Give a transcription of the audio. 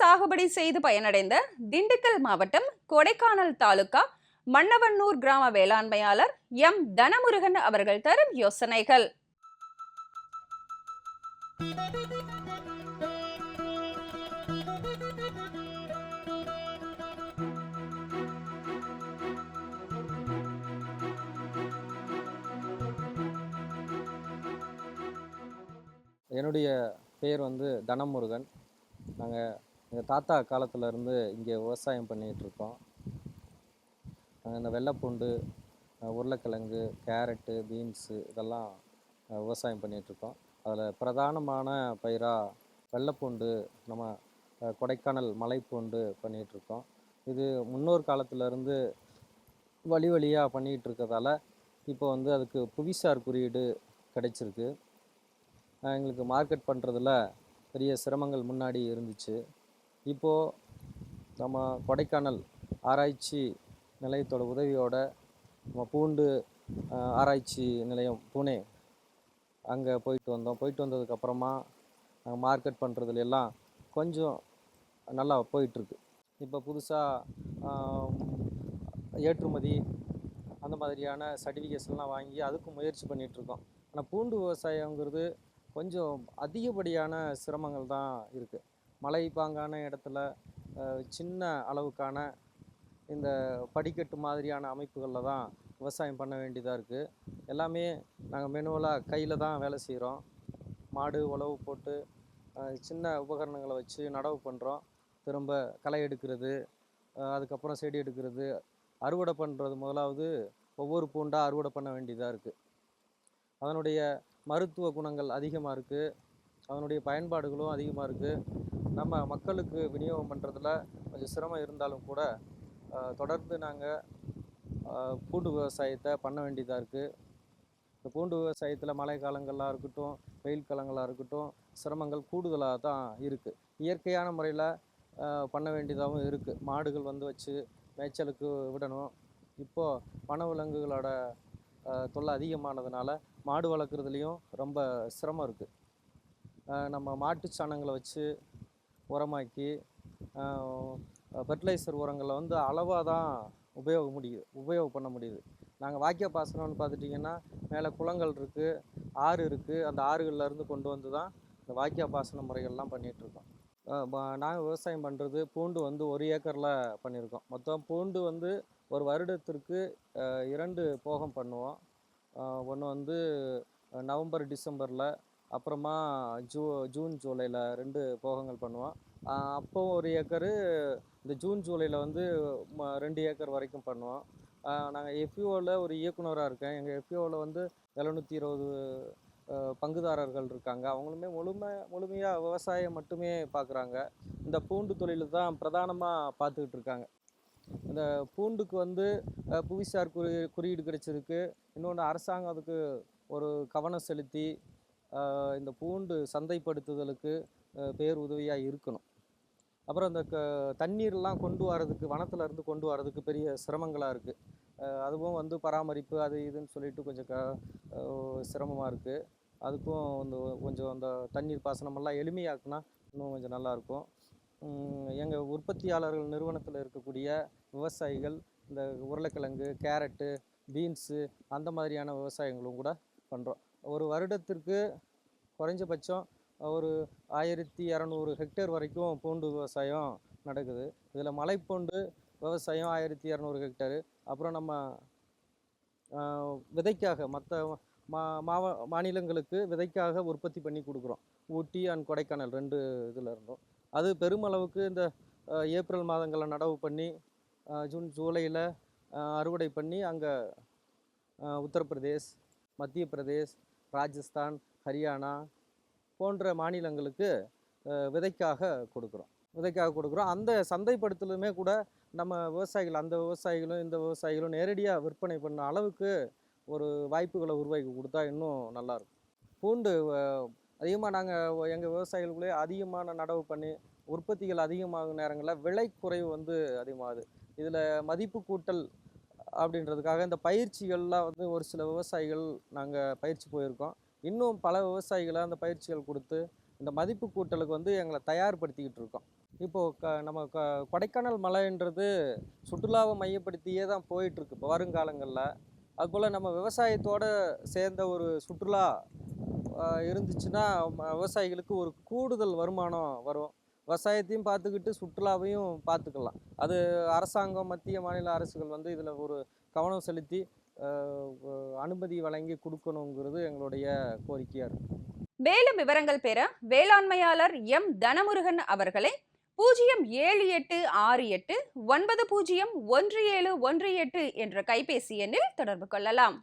சாகுபடி செய்து பயனடைந்த திண்டுக்கல் மாவட்டம் கொடைக்கானல் தாலுகா மன்னவன்னூர் கிராம வேளாண்மையாளர் எம் தனமுருகன் அவர்கள் தரும் யோசனைகள். என்னுடைய பேர் வந்து தனமுருகன். நாங்கள் எங்கள் தாத்தா காலத்துலேருந்து இங்கே விவசாயம் பண்ணிகிட்டு இருக்கோம் இந்த வெள்ளைப்பூண்டு உருளைக்கிழங்கு கேரட்டு பீன்ஸு இதெல்லாம் விவசாயம் பண்ணிகிட்டு இருக்கோம் அதில் பிரதானமான பயிராக வெள்ளைப்பூண்டு நம்ம கொடைக்கானல் மலைப்பூண்டு பண்ணிகிட்டு இருக்கோம் இது முன்னோர் காலத்துலேருந்து வழி வழியாக பண்ணிகிட்டு இருக்கிறதால இப்போ வந்து அதுக்கு புவிசார் குறியீடு கிடைச்சிருக்கு. எங்களுக்கு மார்க்கெட் பண்ணுறதுல பெரிய சிரமங்கள் முன்னாடி இருந்துச்சு. இப்போது நம்ம கொடைக்கானல் ஆராய்ச்சி நிலையத்தோட உதவியோட நம்ம பூண்டு ஆராய்ச்சி நிலையம் புனே அங்கே போயிட்டு வந்தோம். போயிட்டு வந்ததுக்கப்புறமா நாங்கள் மார்க்கெட் பண்ணுறதுல எல்லாம் கொஞ்சம் நல்லா போயிட்டுருக்கு. இப்போ புதுசாக ஏற்றுமதி அந்த மாதிரியான சர்டிஃபிகேஷன்லாம் வாங்கி அதுக்கும் முயற்சி பண்ணிகிட்ருக்கோம் ஆனால் பூண்டு விவசாயங்கிறது கொஞ்சம் அதிகப்படியான சிரமங்கள் தான் இருக்குது மலைப்பாங்கான இடத்துல சின்ன அளவுக்கான இந்த படிக்கட்டு மாதிரியான அமைப்புகளில் தான் விவசாயம் பண்ண வேண்டியதாக இருக்குது எல்லாமே நாங்கள் மெனுவலாக கையில் தான் வேலை செய்கிறோம் மாடு உழவு போட்டு சின்ன உபகரணங்களை வச்சு நடவு பண்ணுறோம் திரும்ப களை எடுக்கிறது அதுக்கப்புறம் செடி எடுக்கிறது அறுவடை பண்ணுறது முதலாவது ஒவ்வொரு பூண்டாக அறுவடை பண்ண வேண்டியதாக இருக்குது அதனுடைய மருத்துவ குணங்கள் அதிகமாக இருக்குது அதனுடைய பயன்பாடுகளும் அதிகமாக இருக்குது நம்ம மக்களுக்கு விநியோகம் பண்ணுறதுல கொஞ்சம் சிரமம் இருந்தாலும் கூட தொடர்ந்து நாங்கள் பூண்டு விவசாயத்தை பண்ண வேண்டியதாக இருக்குது இந்த பூண்டு விவசாயத்தில் மழை காலங்களாக இருக்கட்டும் வெயில் காலங்களாக இருக்கட்டும் சிரமங்கள் கூடுதலாக தான் இருக்குது இயற்கையான முறையில் பண்ண வேண்டியதாகவும் இருக்குது மாடுகள் வந்து வச்சு மேய்ச்சலுக்கு விடணும். இப்போது வனவிலங்குகளோட தொல்லை அதிகமானதுனால மாடு வளர்க்குறதுலேயும் ரொம்ப சிரமம் இருக்குது நம்ம மாட்டு சாணங்களை வச்சு உரமாக்கி ஃபெர்டிலைசர் உரங்களை வந்து அளவாக தான் உபயோக முடியுது உபயோகம் பண்ண முடியுது. நாங்கள் வாக்கிய பாசனம்னு பார்த்துட்டிங்கன்னா மேலே குளங்கள் இருக்குது ஆறு இருக்குது அந்த ஆறுகள்லேருந்து கொண்டு வந்து தான் இந்த வாக்கிய பாசன முறைகள்லாம் பண்ணிகிட்ருக்கோம் நாங்கள் விவசாயம் பண்ணுறது பூண்டு வந்து ஒரு ஏக்கரில் பண்ணியிருக்கோம் மொத்தம் பூண்டு வந்து ஒரு வருடத்திற்கு இரண்டு போகம் பண்ணுவோம். ஒன்று வந்து நவம்பர் டிசம்பரில் அப்புறமா ஜூ ஜூன் ஜூலையில் ரெண்டு போகங்கள் பண்ணுவோம் அப்போ ஒரு ஏக்கரு இந்த ஜூன் ஜூலையில் வந்து ம- ரெண்டு ஏக்கர் வரைக்கும் பண்ணுவோம் நாங்கள் எஃப்யூஓவில் ஒரு இயக்குனராக இருக்கேன். எங்கள் எஃப்யூஓவில் வந்து எழுநூற்றி இருபது பங்குதாரர்கள் இருக்காங்க. அவங்களுமே முழுமை முழுமையாக விவசாயம் மட்டுமே பார்க்குறாங்க இந்த பூண்டு தொழில் தான் பிரதானமாக பார்த்துக்கிட்டு இருக்காங்க. இந்த பூண்டுக்கு வந்து புவிசார் குறி குறியீடு கிடைச்சிருக்கு. இன்னொன்று அரசாங்கம் அதுக்கு ஒரு கவனம் செலுத்தி இந்த பூண்டு சந்தைப்படுத்துதலுக்கு பேர் உதவியாக இருக்கணும். அப்புறம் இந்த க தண்ணீர்லாம் கொண்டு வரதுக்கு வனத்துலேருந்து கொண்டு வரதுக்கு பெரிய சிரமங்களாக இருக்குது அதுவும் வந்து பராமரிப்பு அது இதுன்னு சொல்லிட்டு கொஞ்சம் க சிரமமாக இருக்குது அதுக்கும் வந்து கொஞ்சம் அந்த தண்ணீர் பாசனமெல்லாம் எளிமையாக்குனா இன்னும் கொஞ்சம் நல்லாயிருக்கும் எங்கள் உற்பத்தியாளர்கள் நிறுவனத்தில் இருக்கக்கூடிய விவசாயிகள் இந்த உருளைக்கிழங்கு கேரட்டு பீன்ஸு அந்த மாதிரியான விவசாயங்களும் கூட பண்ணுறோம் ஒரு வருடத்திற்கு குறைஞ்சபட்சம் ஒரு ஆயிரத்தி இரநூறு ஹெக்டேர் வரைக்கும் பூண்டு விவசாயம் நடக்குது. இதில் மலைப்பூண்டு விவசாயம் ஆயிரத்தி இரநூறு ஹெக்டேரு. அப்புறம் நம்ம விதைக்காக மற்ற மா மாவ மாநிலங்களுக்கு விதைக்காக உற்பத்தி பண்ணி கொடுக்குறோம். ஊட்டி அண்ட் கொடைக்கானல் ரெண்டு இதில் இருந்தோம். அது பெருமளவுக்கு இந்த ஏப்ரல் மாதங்களில் நடவு பண்ணி ஜூன் ஜூலையில் அறுவடை பண்ணி அங்கே உத்தரப்பிரதேஷ் மத்திய பிரதேஷ் ராஜஸ்தான் ஹரியானா போன்ற மாநிலங்களுக்கு விதைக்காக கொடுக்குறோம். விதைக்காக கொடுக்குறோம். அந்த சந்தைப்படுத்தலுமே கூட நம்ம விவசாயிகள் அந்த விவசாயிகளும் இந்த விவசாயிகளும் நேரடியாக விற்பனை பண்ண அளவுக்கு ஒரு வாய்ப்புகளை உருவாக்கி கொடுத்தா இன்னும் நல்லாயிருக்கும். பூண்டு அதிகமாக நாங்கள் எங்கள் விவசாயிகளுக்குள்ளே அதிகமான நடவு பண்ணி உற்பத்திகள் அதிகமாகும் நேரங்களில் விலை குறைவு வந்து அதிகமாகுது. இதில் மதிப்பு கூட்டல் அப்படின்றதுக்காக இந்த பயிற்சிகள்லாம் வந்து ஒரு சில விவசாயிகள் நாங்கள் பயிற்சி போயிருக்கோம். இன்னும் பல விவசாயிகளை அந்த பயிற்சிகள் கொடுத்து இந்த மதிப்பு கூட்டலுக்கு வந்து எங்களை தயார்படுத்திக்கிட்டு இருக்கோம். இப்போது க நம்ம க கொடைக்கானல் மலைன்றது சுற்றுலாவை மையப்படுத்தியே தான் போயிட்டுருக்கு இப்போ வருங்காலங்களில். அதுபோல் நம்ம விவசாயத்தோடு சேர்ந்த ஒரு சுற்றுலா இருந்துச்சுன்னா விவசாயிகளுக்கு ஒரு கூடுதல் வருமானம் வரும். விவசாயத்தையும் பார்த்துக்கிட்டு சுற்றுலாவையும் பார்த்துக்கலாம். அது அரசாங்கம் மத்திய மாநில அரசுகள் வந்து இதில் ஒரு கவனம் செலுத்தி அனுமதி வழங்கி கொடுக்கணுங்கிறது எங்களுடைய கோரிக்கையாக இருக்குது மேலும் விவரங்கள் பெற வேளாண்மையாளர் எம். தனமுருகன் அவர்களை பூஜ்ஜியம் ஏழு எட்டு ஆறு எட்டு ஒன்பது பூஜ்ஜியம் ஒன்று ஏழு ஒன்று எட்டு என்ற கைபேசி எண்ணில் தொடர்பு கொள்ளலாம்.